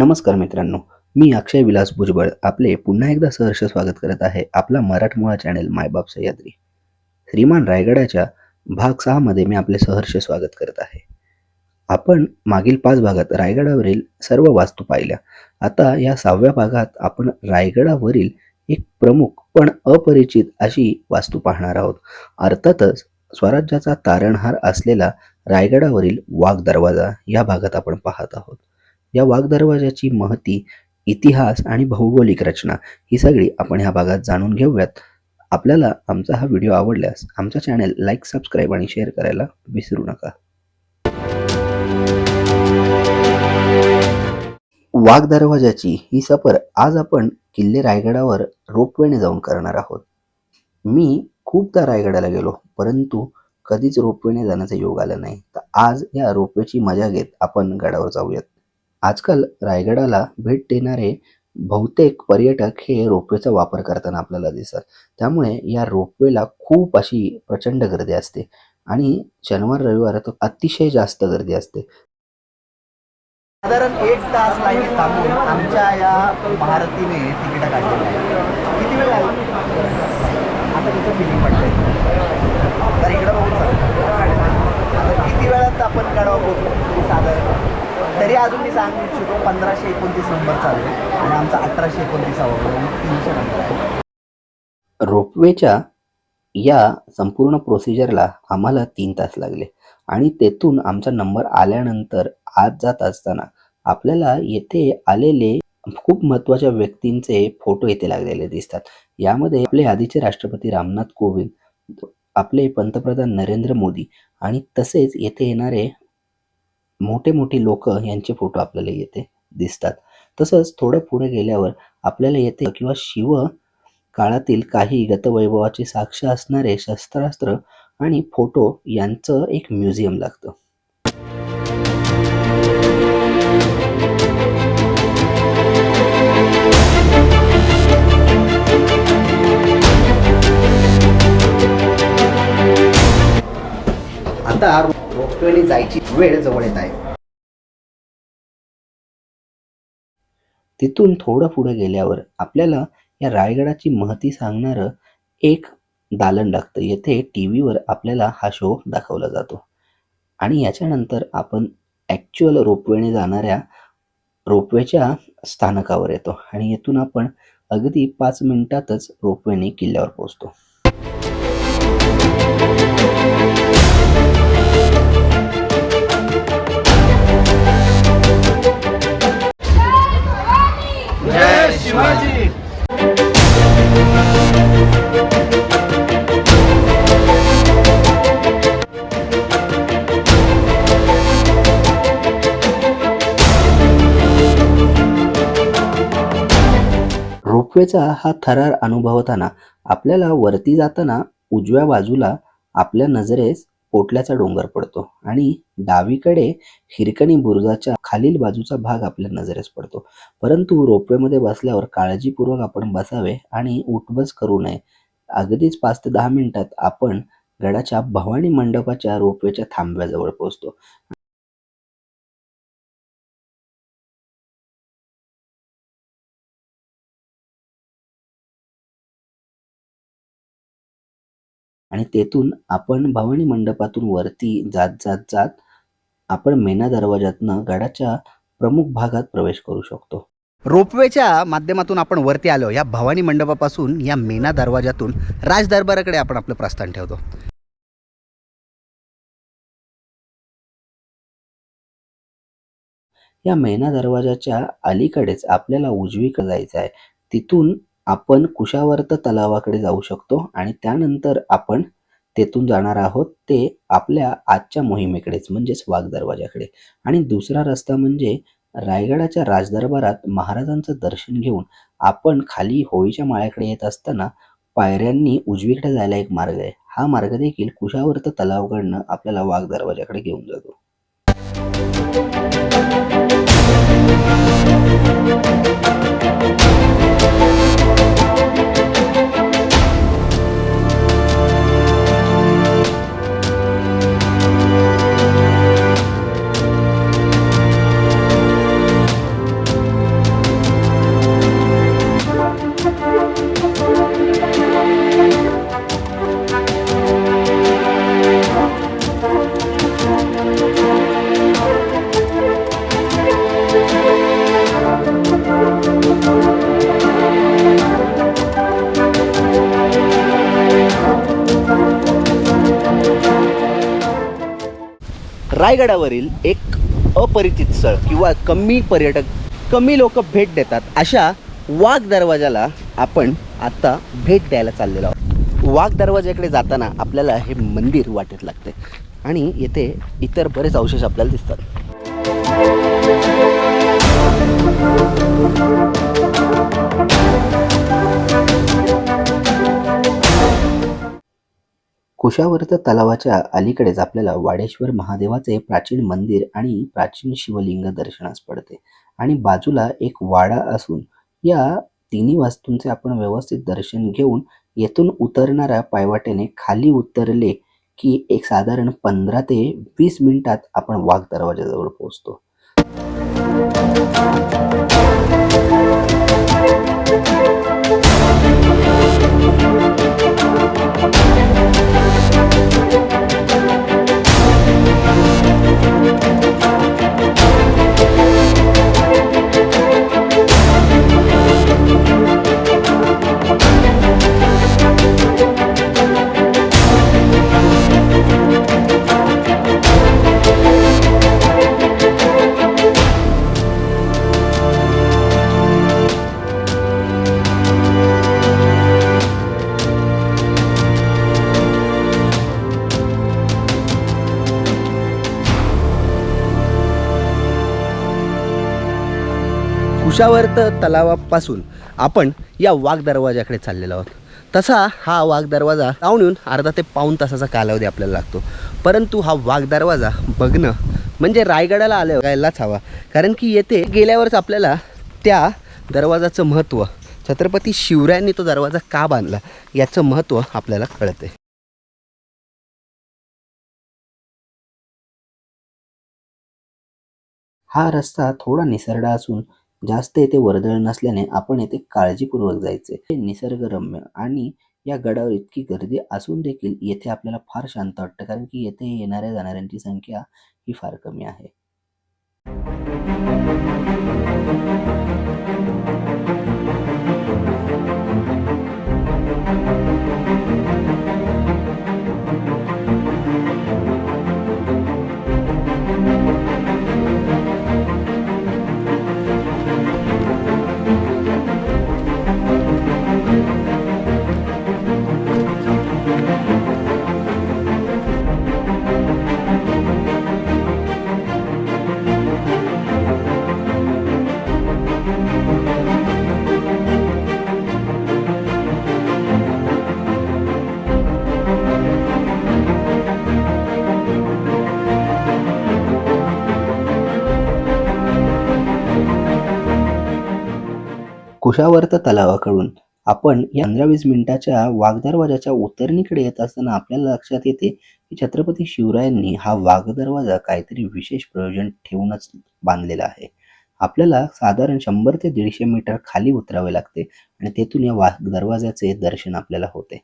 नमस्कार मित्रांनो मी अक्षय विलास भुजबळ आपले पुन्हा एकदा सहर्ष स्वागत करत आहे आपला मराठमोळा चॅनेल मायबाप सह्याद्री. श्रीमान रायगडाच्या भाग सहामध्ये मी आपले सहर्ष स्वागत करत आहे. आपण मागील पाच भागात रायगडावरील सर्व वास्तू पाहिल्या. आता या सहाव्या भागात आपण रायगडावरील एक प्रमुख पण अपरिचित अशी वास्तू पाहणार आहोत. अर्थातच स्वराज्याचा तारणहार असलेला रायगडावरील वाघ दरवाजा या भागात आपण पाहत आहोत. या वाघ दरवाजाची महती इतिहास आणि भौगोलिक रचना ही सगळी आपण ह्या भागात जाणून घेऊयात. आपल्याला आमचा हा व्हिडिओ आवडल्यास आमचा चॅनेल लाईक सबस्क्राईब आणि शेअर करायला विसरू नका. वाघ दरवाजाची ही सफर आज आपण किल्ले रायगडावर रोपवेने जाऊन करणार आहोत. मी खूपदा रायगडाला गेलो परंतु कधीच रोपवेने जाण्याचा योग आला नाही. तर आज या रोपवेची मजा घेत आपण गडावर जाऊयात. आजकाल रायगडाला भेट देणारे बहुतेक पर्यटक हे रोपवेचा वापर करताना आपल्याला दिसतात. त्यामुळे या रोपवेला खूप अशी प्रचंड गर्दी असते आणि शनिवार रविवार तर अतिशय जास्त गर्दी असते. साधारण एक तास लाईन थांबून आमच्या या भारतीने तिकीट काढलेली आहे किती वेळ आता कसं फिलिंग पडतंय. तर इकडं बघून सांगा. आता किती वेळात आपण गडावा पोहोचलो साधारण तरी अजून मी सांगू इच्छितो पंधराशे एकोणतीस नंबर चालू आहे आणि आमचा अठराशे एकोणतीसावा तीनशे नंबर आहे. रोपवेच्या या संपूर्ण प्रोसिजरला आम्हाला तीन तास लागले. आणि तेथून आमचा नंबर आल्यानंतर आत जात असताना आपल्याला येथे आलेले खूप महत्त्वाच्या व्यक्तींचे फोटो येथे लागलेले दिसतात. यामध्ये आपले आधीचे राष्ट्रपती रामनाथ कोविंद आपले पंतप्रधान नरेंद्र मोदी आणि तसेच येथे येणारे मोठे मोठे लोक यांचे फोटो आपल्याला येथे दिसतात. तसंच थोडं पुढे गेल्यावर आपल्याला येथे किंवा शिव काळातील काही गतवैभवाची साक्ष असणारे शस्त्रास्त्र आणि फोटो यांचं एक म्युझियम लागतं. रोपवेने जायची. वेळ जवळ येत आहे. तिथून थोडं पुढे गेल्यावर आपल्याला या रायगडाची महती सांगणारं एक दालन लागतं. येथे टी व्हीवर आपल्याला हा शो दाखवला जातो. आणि याच्यानंतर आपण ॲक्च्युअल रोपवेने जाणाऱ्या रोपवेच्या स्थानकावर येतो. आणि येथून आपण अगदी पाच मिनिटातच रोपवेने किल्ल्यावर पोहोचतो. शिवाजी. रोपवेचा हा थरार अनुभवताना आपल्याला वरती जाताना उजव्या बाजूला आपल्या नजरेस पोटल्याचा डोंगर पडतो आणि डावीकडे हिरकणी बुरुजाच्या खालील बाजूचा भाग आपल्या नजरेस पडतो. परंतु रोपवेमध्ये बसल्यावर काळजीपूर्वक आपण बसावे आणि उठबस करू नये. अगदीच पाच ते दहा मिनिटात आपण गडाच्या भवानी मंडपाच्या रोपवेच्या थांब्याजवळ पोहोचतो. आणि तेथून आपण भवानी मंडपातून वरती जात जात जात आपण मेना दरवाजातनं गडाच्या प्रमुख भागात प्रवेश करू शकतो. रोपवेच्या माध्यमातून आपण वरती आलो या भवानी मंडपापासून या मेना दरवाजातून राज दरबाराकडे आपण आपलं प्रस्थान ठेवतो. या मेना दरवाजाच्या अलीकडेच आपल्याला उजवीकडे जायचं आहे तिथून आपण कुशावर्त तलावाकडे जाऊ शकतो आणि त्यानंतर आपण तेथून जाणार आहोत ते आपल्या आजच्या मोहिमेकडेच म्हणजेच वाघ दरवाजाकडे आणि दुसरा रस्ता म्हणजे रायगडाच्या राजदरबारात महाराजांचं दर्शन घेऊन आपण खाली होळीच्या माळ्याकडे येत असताना पायऱ्यांनी उजवीकडे जायला एक मार्ग आहे. हा मार्ग देखील कुशावर्त तलावाकडनं आपल्याला वाघ दरवाजाकडे घेऊन जातो. रायगडावरील एक अपरिचित स्थळ किंवा कमी पर्यटक कमी लोक भेट देतात अशा वाघ दरवाजाला आपण आत्ता भेट द्यायला चाललेलो आहोत. वाघ दरवाजाकडे जाताना आपल्याला हे मंदिर वाटेत लागते आणि येथे इतर बरेच अवशेष आपल्याला दिसतात. कुशावर्त तलावाच्या अलीकडेच आपल्याला वाडेश्वर महादेवाचे प्राचीन मंदिर आणि प्राचीन शिवलिंग दर्शनास पडते. आणि बाजूला एक वाडा असून या तिन्ही वास्तूंचे आपण व्यवस्थित दर्शन घेऊन येथून उतरणाऱ्या पायवाटेने खाली उतरले की एक साधारण पंधरा ते वीस मिनिटात आपण वाघ दरवाजाजवळ पोहोचतो. कुशावर्त तलावापासून आपण या वाघ दरवाजाकडे चाललेलो आहोत. तसा हा वाघ दरवाजा लावून येऊन अर्धा ते पाऊण तासाचा कालावधी आपल्याला लागतो. परंतु हा वाघ दरवाजा बघणं म्हणजे रायगडाला आलं यायलाच हवा. कारण की येथे गेल्यावरच आपल्याला त्या दरवाजाचं महत्त्व छत्रपती शिवरायांनी तो दरवाजा का बांधला याचं महत्त्व आपल्याला कळते हा रस्ता थोडा निसरडा असून जास्त येथे वर्दळ नसल्याने आपण येथे काळजीपूर्वक जायचे. हे निसर्गरम्य आणि या गडावर इतकी गर्दी असून देखील येथे आपल्याला फार शांत वाटतं कारण की येथे येणाऱ्या जाणाऱ्यांची संख्या ही फार कमी आहे. कुशावर्त तलावाकडून आपण या पंधरा वीस मिनिटाच्या वाघदरवाजाच्या उतरणीकडे येत असताना आपल्याला लक्षात येते की छत्रपती शिवरायांनी हा वाघदरवाजा काहीतरी विशेष प्रयोजन ठेवूनच बांधलेला आहे. आपल्याला साधारण शंभर ते दीडशे मीटर खाली उतरावे लागते आणि तेथून या वाघ दरवाजाचे दर्शन आपल्याला होते.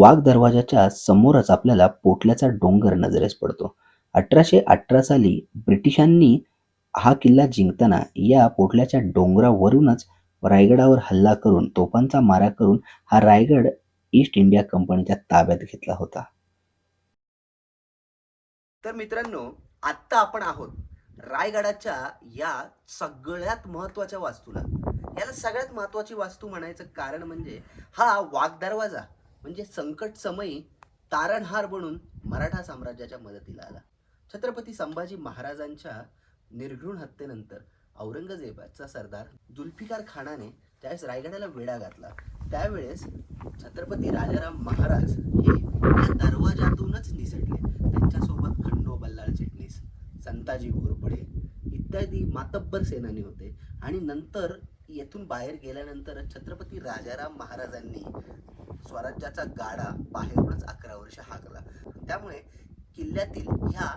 वाघ दरवाजाच्या समोरच आपल्याला पोटल्याचा डोंगर नजरेस पडतो. अठराशे अठरा साली ब्रिटिशांनी हा किल्ला जिंकताना या पोटल्याच्या डोंगरावरूनच रायगडावर हल्ला करून तोफांचा मारा करून हा रायगड ईस्ट इंडिया कंपनीच्या ताब्यात घेतला होता. तर मित्रांनो आत्ता आपण आहोत रायगडाच्या या सगळ्यात महत्त्वाच्या वास्तूला. याला सगळ्यात महत्वाची वास्तू म्हणायचं कारण म्हणजे हा वाघ दरवाजा. म्हणजे संकट समयी तारणहार बनून मराठा साम्राज्याच्या मदतीला आला. छत्रपती संभाजी महाराजांच्या निर्घृण हत्येनंतर औरंगजेबाचा सरदार जुल्फिकार खानाने त्यावेळेस रायगडाला वेढा घातला. त्यावेळेस छत्रपती राजाराम महाराज हे या दरवाजातूनच निसटले. त्यांच्यासोबत खंडो बल्लाळ चिटणीस संताजी घोरपडे इत्यादी मातब्बर सेनानी होते. आणि नंतर येथून बाहेर गेल्यानंतर छत्रपती राजाराम महाराजांनी स्वराज्याचा गाडा बाहेरूनच अकरा वर्ष हाकला. त्यामुळे किल्ल्यातील ह्या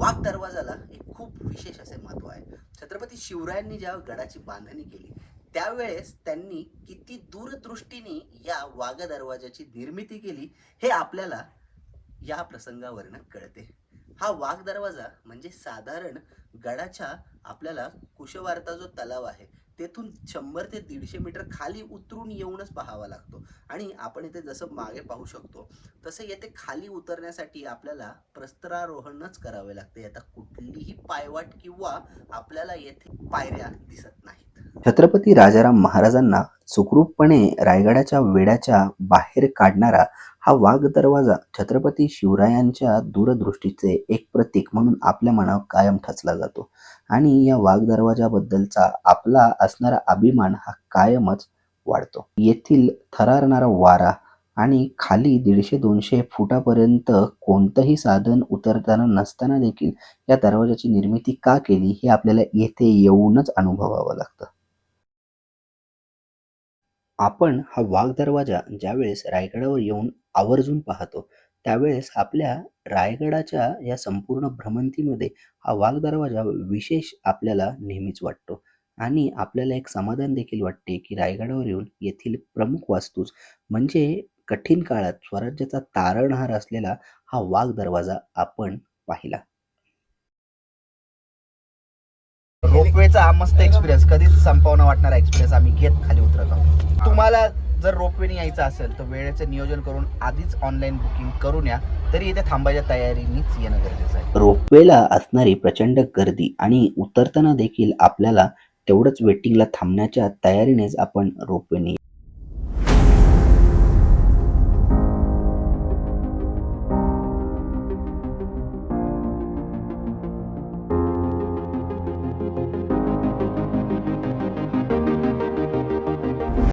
वाघ दरवाजाला एक खूप विशेष असे महत्त्व आहे. छत्रपती शिवरायांनी ज्या गडाची बांधणी केली त्यावेळेस त्यांनी किती दूरदृष्टीने या वाघ दरवाजाची निर्मिती केली हे आपल्याला या प्रसंगावरनं कळते. हा वाघ दरवाजा म्हणजे साधारण गडाच्या आपल्याला कुशवार्ता जो तलाव आहे तेथून शंभर ते दीडशे मीटर खाली उतरून येऊनच पाहावा लागतो. आणि आपण इथे जसं मागे पाहू शकतो तसं येथे खाली उतरण्यासाठी आपल्याला प्रस्तरारोहणच करावे लागते. आता कुठलीही पायवाट किंवा आपल्याला येथे पायऱ्या दिसत नाहीत. छत्रपती राजाराम महाराजांना सुखरूपपणे रायगडाच्या वेड्याच्या बाहेर काढणारा हा वाघ दरवाजा छत्रपती शिवरायांच्या दूरदृष्टीचे एक प्रतीक म्हणून आपल्या मनावर कायम ठसला जातो. आणि या वाघ दरवाजाबद्दलचा आपला असणारा अभिमान हा कायमच वाढतो. येथील थरारणारा वारा आणि खाली दीडशे दोनशे फुटापर्यंत कोणतंही साधन उतरताना नसताना देखील या दरवाजाची निर्मिती का केली हे आपल्याला येथे येऊनच अनुभवावं लागतं. आपण हा वाघ दरवाजा ज्यावेळेस रायगडावर येऊन आवर्जून पाहतो. त्यावेळेस आपल्या रायगडाच्या या संपूर्ण भ्रमंतीमध्ये हा वाघ दरवाजा विशेष आपल्याला नेहमीच वाटतो. आणि आपल्याला एक समाधान देखील वाटते की रायगडावर येऊन येथील प्रमुख वास्तूस म्हणजे कठीण काळात स्वराज्याचा तारणहार असलेला हा वाघ दरवाजा आपण पाहिला. रोपवेचा हा मस्त एक्सपिरियन्स कधीच संपवणं वाटणारा एक्सपिरियन्स आम्ही घेत खाली उतरत आहोत. तुम्हाला जर रोपवेने यायचं असेल तर वेळेचं नियोजन करून आधीच ऑनलाईन बुकिंग करून या. तरी इथे थांबायच्या तयारीनीच येणं गरजेचं आहे. रोपवेला असणारी प्रचंड गर्दी आणि उतरताना देखील आपल्याला तेवढंच वेटिंगला थांबण्याच्या तयारीनेच आपण रोपवेने